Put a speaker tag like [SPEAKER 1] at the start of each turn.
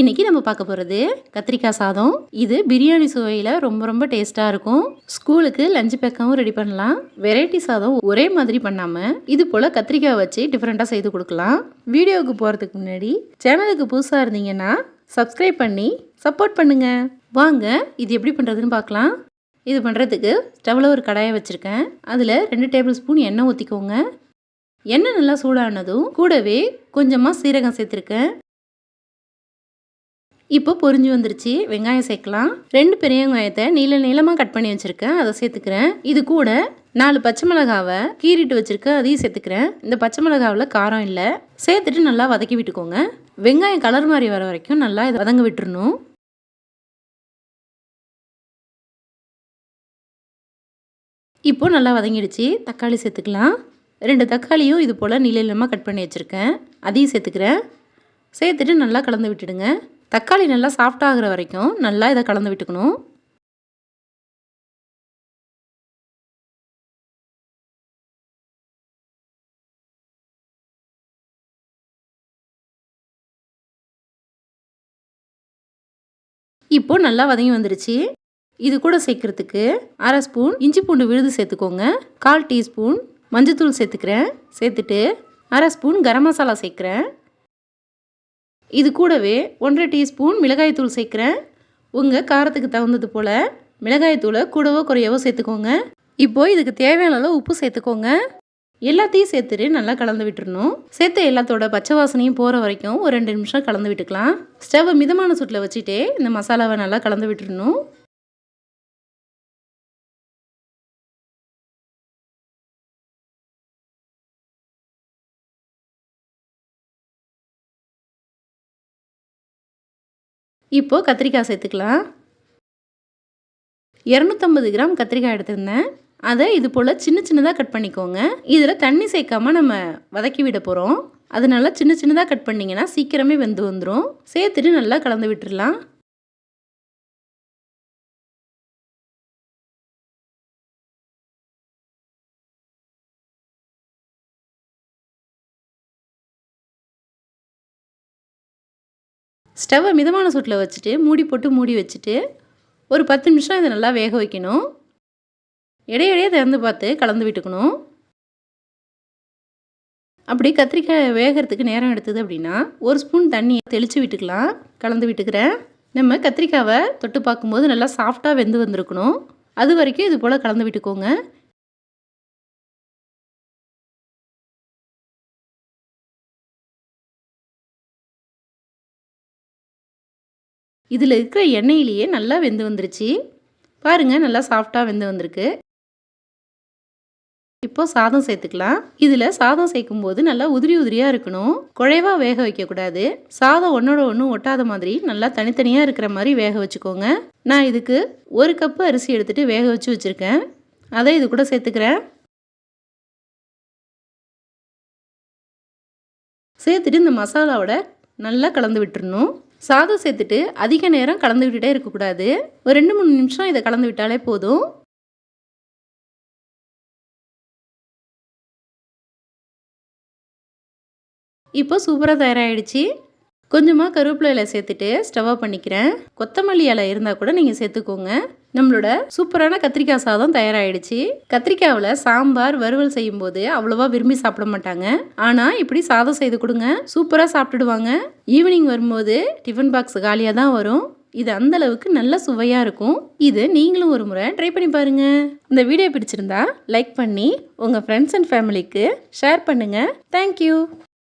[SPEAKER 1] இன்னைக்கு நம்ம பார்க்க போகிறது கத்திரிக்காய் சாதம். இது பிரியாணி சுவையில் ரொம்ப ரொம்ப டேஸ்ட்டாக இருக்கும். ஸ்கூலுக்கு லஞ்ச் பேக்காகவும் ரெடி பண்ணலாம். வெரைட்டி சாதம் ஒரே மாதிரி பண்ணாமல் இது போல் கத்திரிக்காய் வச்சு டிஃப்ரெண்ட்டாக செய்து கொடுக்கலாம். வீடியோவுக்கு போகிறதுக்கு முன்னாடி சேனலுக்கு புதுசாக இருந்தீங்கன்னா சப்ஸ்கிரைப் பண்ணி சப்போர்ட் பண்ணுங்கள் வாங்க இது எப்படி பண்ணுறதுன்னு பார்க்கலாம். இது பண்ணுறதுக்கு ஸ்டவ்வில் ஒரு கடாயை வச்சுருக்கேன். அதில் ரெண்டு டேபிள் ஸ்பூன் எண்ணெய் ஊற்றிக்கோங்க எண்ணெய் நல்லா சூடானதும் கூடவே கொஞ்சமாக சீரகம் சேர்த்துருக்கேன். இப்போ பொரிஞ்சு வந்துருச்சு. வெங்காயம் சேர்க்கலாம். ரெண்டு பெரிய வெங்காயத்தை நீள நீளமாக கட் பண்ணி வச்சுருக்கேன். அதை சேர்த்துக்கிறேன். இது கூட நாலு பச்சை மிளகாவை கீறிட்டு வச்சுருக்கேன் அதையும் சேர்த்துக்கிறேன். இந்த பச்சை மிளகாவில் காரம் இல்லை. சேர்த்துட்டு நல்லா வதக்கி விட்டுக்கோங்க. வெங்காயம் கலர் மாதிரி வர வரைக்கும் நல்லா இதை வதங்க விட்டுருணும் இப்போ நல்லா வதங்கிடுச்சு. தக்காளி சேர்த்துக்கலாம். ரெண்டு தக்காளியும் இது போல் நீளமாக கட் பண்ணி வச்சுருக்கேன். அதையும் சேர்த்துக்கிறேன். சேர்த்துட்டு நல்லா கலந்து விட்டுடுங்க. தக்காளி நல்லா சாஃப்டாகிற வரைக்கும் நல்லா இதை கலந்து விட்டுக்கணும். இப்போ நல்லா வதங்கி வந்துருச்சு. இது கூட சேர்க்குறதுக்கு அரை ஸ்பூன் இஞ்சி பூண்டு விழுது சேர்த்துக்கோங்க. கால் டீஸ்பூன் மஞ்சத்தூள் சேர்த்துக்கிறேன். சேர்த்துட்டு அரை ஸ்பூன் கரம் மசாலா சேர்க்குறேன். இது கூடவே ஒன்றரை டீஸ்பூன் மிளகாய்த்தூள் சேர்க்குறேன். உங்கள் காரத்துக்கு தகுந்தது போல் மிளகாய்த்தூளை கூடவோ குறையவோ சேர்த்துக்கோங்க. இப்போது இதுக்கு தேவையான அளவு உப்பு சேர்த்துக்கோங்க. எல்லாத்தையும் சேர்த்துட்டு நல்லா கலந்து விட்டுறணும். சேர்த்த எல்லாத்தோட பச்சை வாசனையும் போகிற வரைக்கும் ஒரு ரெண்டு நிமிஷம் கலந்து விட்டுக்கலாம். ஸ்டவ்வை மிதமான சூட்டில் வச்சுட்டே இந்த மசாலாவை நல்லா கலந்து விட்டுறணும். இப்போது கத்திரிக்காய் சேர்த்துக்கலாம். இரநூத்தம்பது கிராம் கத்திரிக்காய் எடுத்திருந்தேன். அதை இது போல் சின்ன சின்னதாக கட் பண்ணிக்கோங்க. இதில் தண்ணி சேர்க்காம நம்ம வதக்கி விட போகிறோம் அதனால சின்ன சின்னதாக கட் பண்ணிங்கன்னா சீக்கிரமே வெந்து வந்துடும் சேர்த்துட்டு நல்லா கலந்து விட்டுடலாம் ஸ்டவ்வை மிதமான சூட்டில் வச்சுட்டு மூடி போட்டு மூடி வச்சுட்டு ஒரு பத்து நிமிஷம் இதை நல்லா வேக வைக்கணும். இடையிடையே திறந்து பார்த்து கலந்து விட்டுக்கணும். அப்படி கத்திரிக்காய் வேகிறதுக்கு நேரம் எடுத்தது அப்படின்னா ஒரு ஸ்பூன் தண்ணியை தெளித்து விட்டுக்கலாம். கலந்து விட்டுக்கிறேன். நம்ம கத்திரிக்காவை தொட்டு பார்க்கும்போது நல்லா சாஃப்டாக வெந்து வந்திருக்கணும். அது வரைக்கும் இது போல் கலந்து விட்டுக்கோங்க. இதில் இருக்கிற எண்ணெயிலேயே நல்லா வெந்து வந்துருச்சு. பாருங்கள் நல்லா சாஃப்டாக வெந்து வந்திருக்கு. இப்போ சாதம் சேர்த்துக்கலாம். இதில் சாதம் சேர்க்கும் போது நல்லா உதிரி உதிரியாக இருக்கணும். குழைவாக வேக வைக்கக்கூடாது. சாதம் ஒன்றோட ஒன்று ஒட்டாத மாதிரி நல்லா தனித்தனியாக இருக்கிற மாதிரி வேக வச்சுக்கோங்க. நான் இதுக்கு ஒரு கப்பு அரிசி எடுத்துகிட்டு வேக வச்சு வச்சுருக்கேன். அதை இது கூட சேர்த்துக்கிறேன். சேர்த்துட்டு இந்த மசாலாவோட நல்லா கலந்து விட்டுறணும். சாதம் சேர்த்துட்டு அதிக நேரம் கலந்து விட்டுட்டே இருக்கக்கூடாது. ஒரு ரெண்டு மூணு நிமிஷம் இதை கலந்து விட்டாலே போதும். இப்போ சூப்பராக தயாராகிடுச்சு கொஞ்சமாக கருவேப்பிலை இலை சேர்த்துட்டு ஸ்டவ் பண்ணிக்கிறேன். கொத்தமல்லி இலை இருந்தால் கூட நீங்கள் சேர்த்துக்கோங்க. நம்மளோட சூப்பரான கத்திரிக்காய் சாதம் தயாராகிடுச்சு கத்திரிக்காவில் சாம்பார் வறுவல் செய்யும் போது அவ்வளோவா விரும்பி சாப்பிட மாட்டாங்க. ஆனால் இப்படி சாதம் செய்து கொடுங்க. சூப்பராக சாப்பிட்டுடுவாங்க. ஈவினிங் வரும்போது டிஃபன் பாக்ஸ் காலியாக தான் வரும். இது அந்த அளவுக்கு நல்ல சுவையாக இருக்கும். இது நீங்களும் ஒரு முறை ட்ரை பண்ணி பாருங்கள் இந்த வீடியோ பிடிச்சிருந்தா லைக் பண்ணி உங்கள் ஃப்ரெண்ட்ஸ் அண்ட் ஃபேமிலிக்கு ஷேர் பண்ணுங்கள் தேங்க்யூ